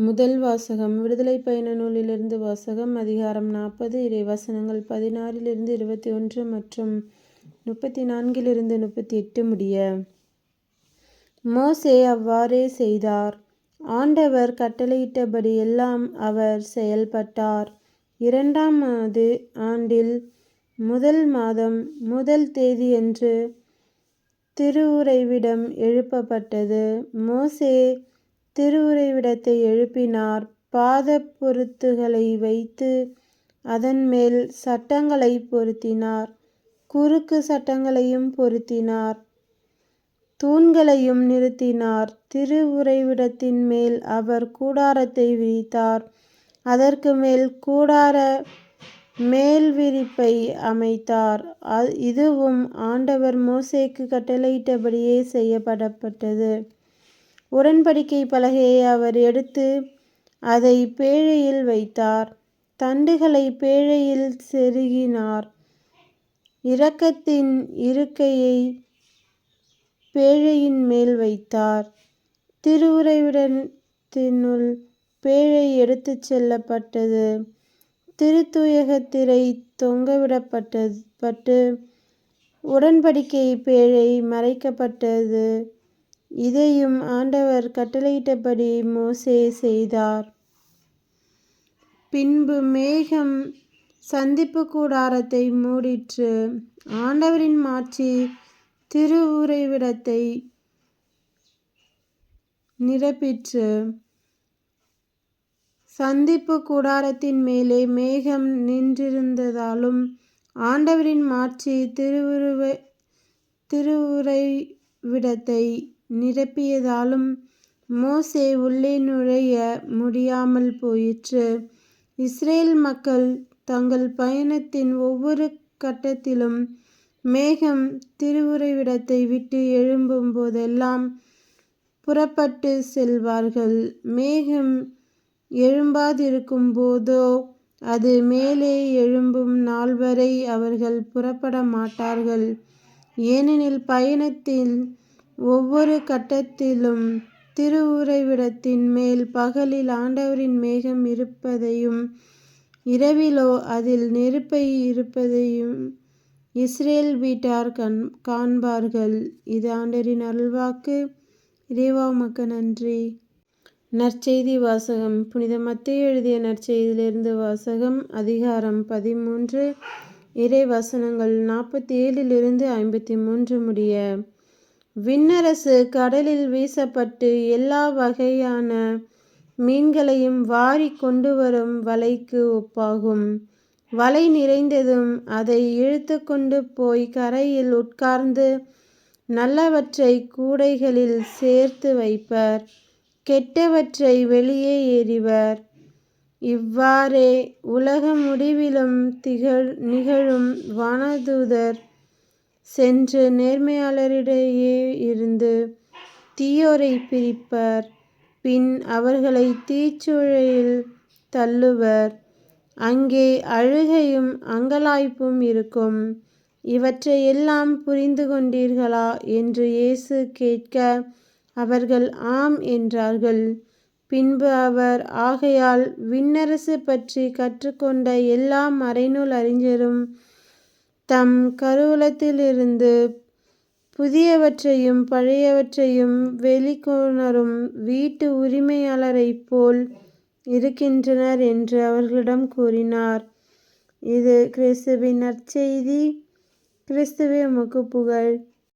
முதல் வாசகம் விடுதலை பயண நூலிலிருந்து வாசகம் அதிகாரம் நாற்பது இறைவசனங்கள் பதினாறிலிருந்து இருபத்தி ஒன்று மற்றும் முப்பத்தி நான்கிலிருந்து முப்பத்தி எட்டு முடிய. மோசே அவ்வாறே செய்தார். ஆண்டவர் கட்டளையிட்டபடி எல்லாம் அவர் செயல்பட்டார். இரண்டாமாவது ஆண்டில் முதல் மாதம் முதல் தேதியன்று திருவுரைவிடம் எழுப்பப்பட்டது. மோசே திருவுறைவிடத்தை எழுப்பினார். பாதப் பொருத்துகளை வைத்து அதன் மேல் சட்டங்களை பொருத்தினார். குறுக்கு சட்டங்களையும் பொருத்தினார். தூண்களையும் நிறுத்தினார். திருவுறைவிடத்தின் மேல் அவர் கூடாரத்தை விரித்தார். அதற்கு மேல் கூடார மேல் விரிப்பை அமைத்தார் இதுவும் ஆண்டவர் மோசேக்கு கட்டளையிட்டபடியே செய்யப்படப்பட்டது. உடன்படிக்கை பலகையை அவர் எடுத்து அதை பேழையில் வைத்தார். தண்டுகளை பேழையில் செருகினார். இரக்கத்தின் இருக்கையை பேழையின் மேல் வைத்தார். திருவுரைவிடத்தினுள் பேழை எடுத்துச் செல்லப்பட்டது. திருத்துயகத்திரை தொங்கவிடப்பட்டது பட்டு உடன்படிக்கை பேழை மறைக்கப்பட்டது. இதையும் ஆண்டவர் கட்டளையிட்டபடி மோசே செய்தார். பின்பு மேகம் சந்திப்பு கூடாரத்தை மூடிற்று. ஆண்டவரின் மாட்சி திருவுரைவிடத்தை நிரப்பிற்று. சந்திப்பு கூடாரத்தின் மேலே மேகம் நின்றிருந்ததாலும் ஆண்டவரின் மாட்சி திருவுருவ விடத்தை நிரப்பியதாலும் மோசே உள்ளே நுழைய முடியாமல் போயிற்று. இஸ்ரேல் மக்கள் தங்கள் பயணத்தின் ஒவ்வொரு கட்டத்திலும் மேகம் திருவுறைவிடத்தை விட்டு எழும்பும் போதெல்லாம் புறப்பட்டு செல்வார்கள். மேகம் எழும்பாதிருக்கும் போதோ அது மேலே எழும்பும் நாள் வரை அவர்கள் புறப்பட மாட்டார்கள். ஏனெனில் பயணத்தில் ஒவ்வொரு கட்டத்திலும் திருவுறைவிடத்தின் மேல் பகலில் ஆண்டவரின் மேகம் இருப்பதையும் இரவிலோ அதில் நெருப்பை இருப்பதையும் இஸ்ரேல் வீட்டார் கண் காண்பார்கள். இது ஆண்டரின் அருள்வாக்கு. இறைவா உமக்கு நன்றி. நற்செய்தி வாசகம். புனித மத்திய எழுதிய நற்செய்தியிலிருந்து வாசகம் அதிகாரம் பதிமூன்று. இறை வசனங்கள் நாற்பத்தி ஏழிலிருந்து ஐம்பத்தி மூன்று முடிய விண்ணரசு கடலில் வீசப்பட்டு எல்லா வகையான மீன்களையும் வாரி கொண்டு வரும் வலைக்கு ஒப்பாகும். வலை நிறைந்ததும் அதை இழுத்து கொண்டு போய் கரையில் உட்கார்ந்து நல்லவற்றை கூடைகளில் சேர்த்து வைப்பர். கெட்டவற்றை வெளியே எறிவர். இவ்வாறே உலக முடிவிலும் திகழ் நிகழும் வானதூதர் சென்று நேர்மையாளரிடையே இருந்து தீயோரை பிரிப்பர். பின் அவர்களை தீச்சுழையில் தள்ளுவர். அங்கே அழுகையும் அங்கலாய்ப்பும் இருக்கும். இவற்றையெல்லாம் புரிந்து கொண்டீர்களா? என்று இயேசு கேட்க அவர்கள் ஆம் என்றார்கள். பின்பு அவர் ஆகையால் விண்ணரசு பற்றி கற்றுக்கொண்ட எல்லா மறைநூல் அறிஞரும் தம் கருவூலத்திலிருந்து புதியவற்றையும் பழையவற்றையும் வெளிக்கொணரும் வீட்டு உரிமையாளரைப் போல் இருக்கின்றனர் என்று அவர்களிடம் கூறினார். இது கிறிஸ்துவின் நற்செய்தி கிறிஸ்துவே உமக்கு புகழ்